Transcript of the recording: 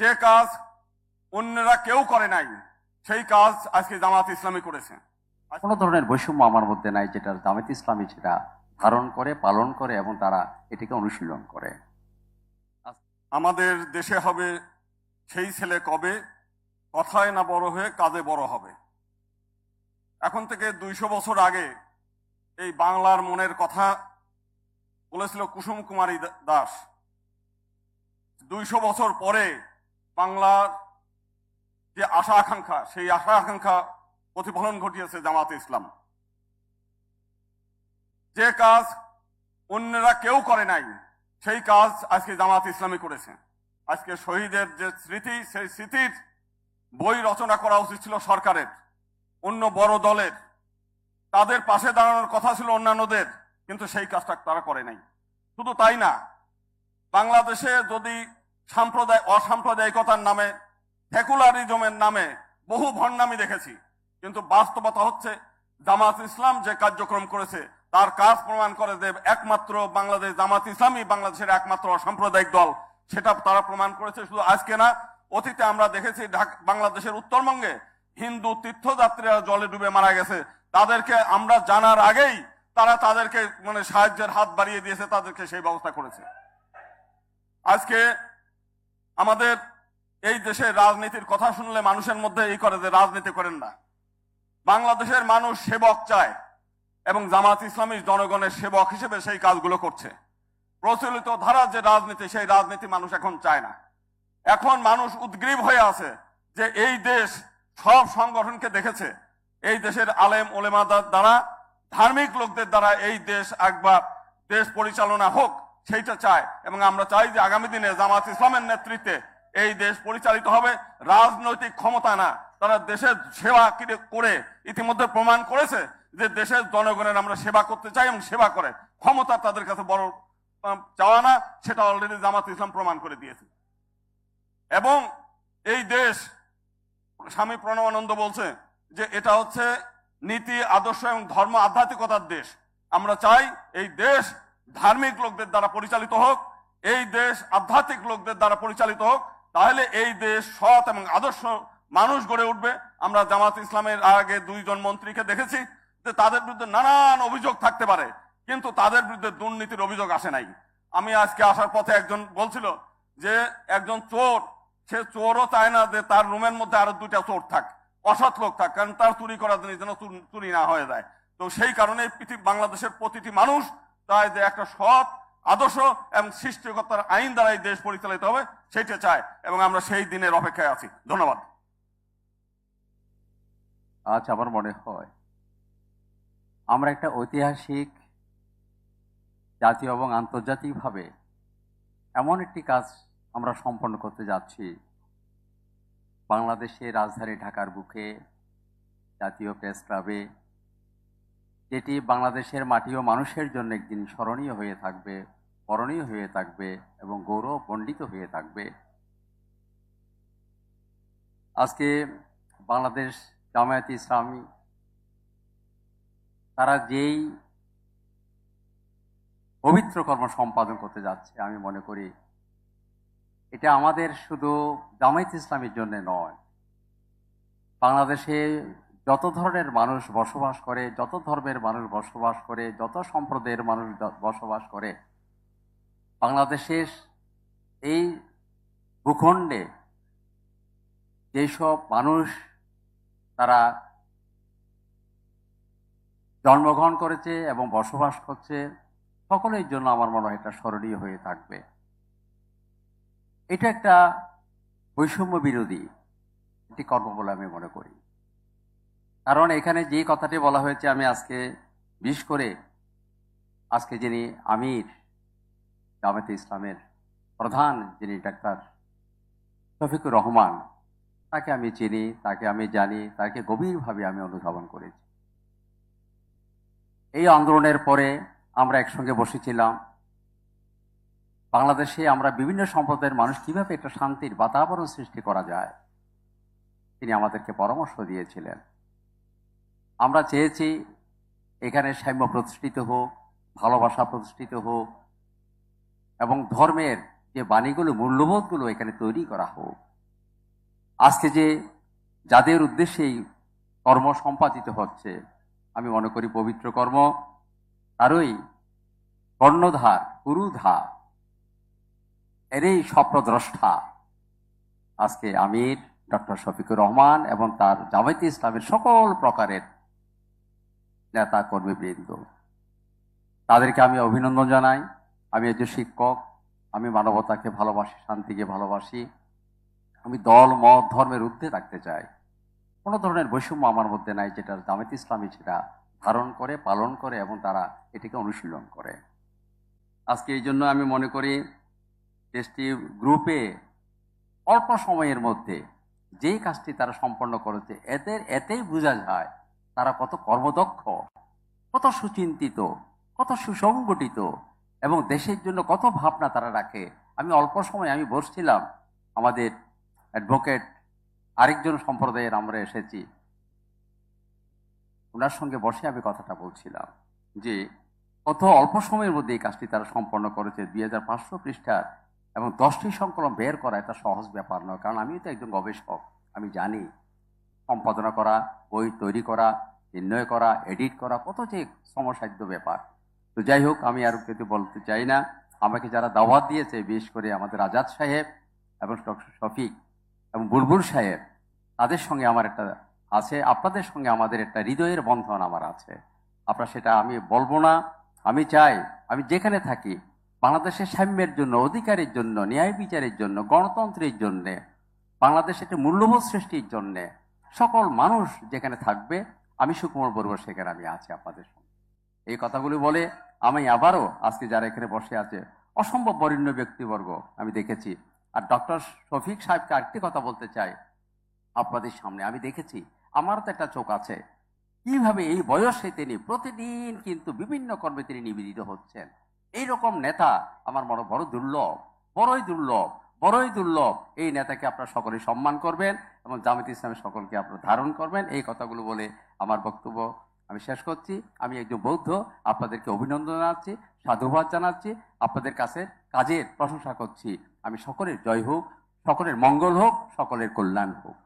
যে কাজ অন্যরা কেউ করে নাই সেই কাজ আজকে জামাত ইসলামী করেছে। কোনো ধরনের বৈষম্য আমার মধ্যে নাই যেটা জামাত ইসলামী সেটা ধারণ করে পালন করে এবং তারা এটিকে অনুশীলন করে। আমাদের দেশে হবে সেই ছেলে কবে? কথায় না বড় হয়ে কাজে বড় হবে। এখন থেকে দুইশো বছর আগে এই বাংলার মনের কথা বলেছিল কুসুম কুমারী দাস। দুইশো বছর পরে বাংলার যে আশা আকাঙ্ক্ষা, সেই আশা আকাঙ্ক্ষা প্রতিফলন ঘটিয়েছে জামাতে ইসলাম। যে কাজ অন্যরা কেউ করে নাই, সেই কাজ আজকে জামাত ইসলামী করেছে। আজকে শহীদের যে স্মৃতি, সেই স্মৃতির বই রচনা করা উচিত ছিল সরকারের। অন্য বড় দলের। তাদের পাশে দাঁড়ানোর কথা ছিল অন্যান্যদের, কিন্তু সেই কাজটা তারা করে নাই। শুধু তাই না, বাংলাদেশে যদি সাম্প্রদায় অসাম্প্রদায়িকতার নামে, সেকুলারিজমের নামে বহু ভণ্ডামি দেখেছি। কিন্তু বাস্তবতা হচ্ছে, জামাত ইসলাম যে কার্যক্রম করেছে, তার কাজ প্রমাণ করে যে একমাত্র বাংলাদেশ, জামাত ইসলামই বাংলাদেশের একমাত্র অসাম্প্রদায়িক দল। সেটা তারা প্রমাণ করেছে শুধু আজকে না, অতীতে আমরা দেখেছি বাংলাদেশের উত্তরবঙ্গে হিন্দু তীর্থযাত্রীরা জলে ডুবে মারা গেছে। তাদেরকে আমরা জানার আগেই তারা তাদেরকে মানে সাহায্যের হাত বাড়িয়ে দিয়েছে, তাদেরকে সেই ব্যবস্থা করেছে। আজকে আমাদের এই দেশের রাজনীতির কথা শুনলে মানুষের মধ্যে এই করে যে রাজনীতি করেন না। বাংলাদেশের মানুষ সেবক চায় এবং জামাত ইসলামী জনগণের সেবক হিসেবে সেই কাজগুলো করছে। প্রচলিত ধারা যে রাজনীতি, সেই রাজনীতি মানুষ এখন চায় না। এখন মানুষ উদ্গ্রীব হয়ে আছে যে এই দেশ সব সংগঠনকে দেখেছে। এই দেশের আলেম ওলেমাদার দ্বারা, ধার্মিক লোকদের দ্বারা এই দেশ একবার দেশ পরিচালনা হোক সেইটা চায় এবং আমরা চাই যে আগামী দিনে জামাত ইসলামের নেতৃত্বে এই দেশ পরিচালিত হবে। রাজনৈতিক ক্ষমতা না, তারা দেশের সেবা করে ইতিমধ্যে প্রমাণ করেছে যে দেশের জনগণের আমরা সেবা করতে চাই এবং সেবা করে। ক্ষমতা তাদের কাছে বড় চাওয়া না, সেটা অলরেডি জামাত ইসলাম প্রমাণ করে দিয়েছে। এবং এই দেশ, স্বামী প্রণবানন্দ বলছে যে এটা হচ্ছে নীতি, আদর্শ এবং ধর্ম আধ্যাত্মিকতার দেশ। আমরা চাই এই দেশ ধার্মিক লোকদের দ্বারা পরিচালিত হোক, এই দেশ আধ্যাত্মিক লোকদের দ্বারা পরিচালিত হোক, তাহলে এই দেশ সৎ এবং আদর্শ মানুষ গড়ে উঠবে। আমরা জামাত ইসলামের আগে দুইজন মন্ত্রীকে দেখেছি যে তাদের বিরুদ্ধে নানান অভিযোগ থাকতে পারে, কিন্তু তাদের বিরুদ্ধে দুর্নীতির অভিযোগ আসে নাই। আমি আজকে আসার পথে একজন বলছিল যে একজন চোর, সে চোরও চায় না যে তার রুমের মধ্যে আরও দুইটা চোর থাক, অসৎ লোক থাক, কারণ তার চুরি করার জিনিস যেন চুরি না হয়ে যায়। তো সেই কারণে পৃথিবী বাংলাদেশের প্রতিটি মানুষ চায় যে একটা সৎ আদর্শ এবং সৃষ্টিকর্তার আইন দ্বারা এই দেশ পরিচালিত হবে, সেটা চায় এবং আমরা সেই দিনের অপেক্ষায় আছি। ধন্যবাদ। আজ আমার মনে হয় আমরা একটা ঐতিহাসিক, জাতীয় এবং আন্তর্জাতিকভাবে এমন একটি কাজ আমরা সম্পন্ন করতে যাচ্ছি। বাংলাদেশের রাজধানী ঢাকার বুকে জাতীয় প্রেস ক্লাবে যেটি বাংলাদেশের মাটি ও মানুষের জন্য একদিন স্মরণীয় হয়ে থাকবে, স্মরণীয় হয়ে থাকবে এবং গৌরব পণ্ডিত হয়ে থাকবে। আজকে বাংলাদেশ জামায়াত ইসলামী তারা যেই পবিত্র কর্ম সম্পাদন করতে যাচ্ছে, আমি মনে করি এটা আমাদের শুধু জামায়াত ইসলামের জন্য নয়, বাংলাদেশে যত ধরনের মানুষ বসবাস করে, যত ধর্মের মানুষ বসবাস করে, যত সম্প্রদায়ের মানুষ বসবাস করে, বাংলাদেশের এই ভূখণ্ডে যেসব মানুষ তারা জন্মগ্রহণ করেছে এবং বসবাস করছে, সকলের জন্য আমার মনে হয় এটা স্মরণীয় হয়ে থাকবে। এটা একটা বৈষম্য বিরোধী একটি কর্ম বলে আমি মনে করি। কারণ এখানে যে কথাটি বলা হয়েছে, আমি আজকে বিশেষ করে আজকে যিনি আমির জামাতে ইসলামের প্রধান যিনি ডাক্তার শফিকুর রহমান, তাকে আমি চিনি, তাকে আমি জানি, তাকে গভীরভাবে আমি অনুধাবন করেছি। এই আন্দোলনের পরে আমরা একসঙ্গে বসেছিলাম। বাংলাদেশে আমরা বিভিন্ন সম্প্রদায়ের মানুষ কীভাবে একটা শান্তির বাতাবরণ সৃষ্টি করা যায়, তিনি আমাদেরকে পরামর্শ দিয়েছিলেন। আমরা চেয়েছি এখানে সাম্য প্রতিষ্ঠিত হোক, ভালোবাসা প্রতিষ্ঠিত হোক, এবং ধর্মের যে বাণীগুলো, মূল্যবোধগুলো এখানে তৈরি করা হোক। আজকে যে যাদের উদ্দেশ্যেই কর্ম সম্পাদিত হচ্ছে, আমি মনে করি পবিত্র কর্ম, তারই কর্ণধার, গুরুধার, এরই স্বপ্নদ্রষ্টা আজকে আমির, ডক্টর শফিকুর রহমান এবং তার জামায়াতে ইসলামের সকল প্রকারের নেতা কর্মীবৃন্দ তাদেরকে আমি অভিনন্দন জানাই। আমি একজন শিক্ষক, আমি মানবতাকে ভালোবাসি, শান্তিকে ভালোবাসি। আমি দল, মত, ধর্মের ঊর্ধ্বে রাখতে চাই। কোনো ধরনের বৈষম্য আমার মধ্যে নাই, যেটা জামায়াত ইসলামী সেটা ধারণ করে, পালন করে এবং তারা এটিকে অনুশীলন করে। আজকে এই জন্য আমি মনে করি, দেশটি গ্রুপে অল্প সময়ের মধ্যে যেই কাজটি তারা সম্পন্ন করেছে, এদের এতেই বোঝা যায় তারা কত কর্মদক্ষ, কত সুচিন্তিত, কত সুসংগঠিত এবং দেশের জন্য কত ভাবনা তারা রাখে। আমি অল্প সময় আমি বসছিলাম, আমাদের অ্যাডভোকেট আরেকজন সম্প্রদায়ের আমরা এসেছি। ওনার সঙ্গে বসে আমি কথাটা বলছিলাম যে, কত অল্প সময়ের মধ্যে এই কাজটি তারা সম্পন্ন করেছে, দুই হাজার পাঁচশো পৃষ্ঠার এবং দশটি সংকলন বের করা এটা সহজ ব্যাপার নয়, কারণ আমিও তো একজন গবেষক, আমি জানি। সম্পাদনা করা, বই তৈরি করা, নির্ণয় করা এডিট করা, কত যে সমসাধ্য ব্যাপার। তো যাই হোক, আমি আর কিছু বলতে চাই না। আমাকে যারা দাওয়াত দিয়েছে, বিশেষ করে আমাদের আজাদ সাহেব এবং ডক্টর শফিক এবং বুলবুল সাহেব, তাদের সঙ্গে আমার একটা আছে, আপনাদের সঙ্গে আমাদের একটা হৃদয়ের বন্ধন আমার আছে। আপনার সেটা আমি বলব না, আমি চাই, আমি যেখানে থাকি, বাংলাদেশের সাম্যের জন্য, অধিকারের জন্য, ন্যায় বিচারের জন্য, গণতন্ত্রের জন্যে, বাংলাদেশের একটি মূল্যবোধ সৃষ্টির জন্যে সকল মানুষ যেখানে থাকবে, আমি সুকুমার বড়ুয়া সেখানে আমি আছি আপনাদের সঙ্গে। এই কথাগুলি বলে আমি আবারও আজকে যারা এখানে বসে আছে, অসম্ভব বরেণ্য ব্যক্তিবর্গ আমি দেখেছি। আর ডক্টর শফিক সাহেবকে আরেকটি কথা বলতে চাই আপনাদের সামনে, আমি দেখেছি, আমারও তো একটা চোখ আছে। কীভাবে এই বয়সে তিনি প্রতিদিন কিন্তু বিভিন্ন কর্মে তিনি নিবেদিত হচ্ছেন। এই রকম নেতা আমার মনে বড় দুর্লভ, বড়ই দুর্লভ বড়ই দুর্লভ। এই নেতাকে আপনারা সকলে সম্মান করবেন। এবং জামাত ইসলামের সকলকে আপনারা ধারণ করবেন। এই কথাগুলো বলে আমার বক্তব্য আমি শেষ করছি। আমি একজন বৌদ্ধ, আপনাদেরকে অভিনন্দন জানাচ্ছি, সাধুবাদ জানাচ্ছি, আপনাদের কাছে কাজের প্রশংসা করছি। আমি সকলের জয় হোক, সকলের মঙ্গল হোক, সকলের কল্যাণ হোক।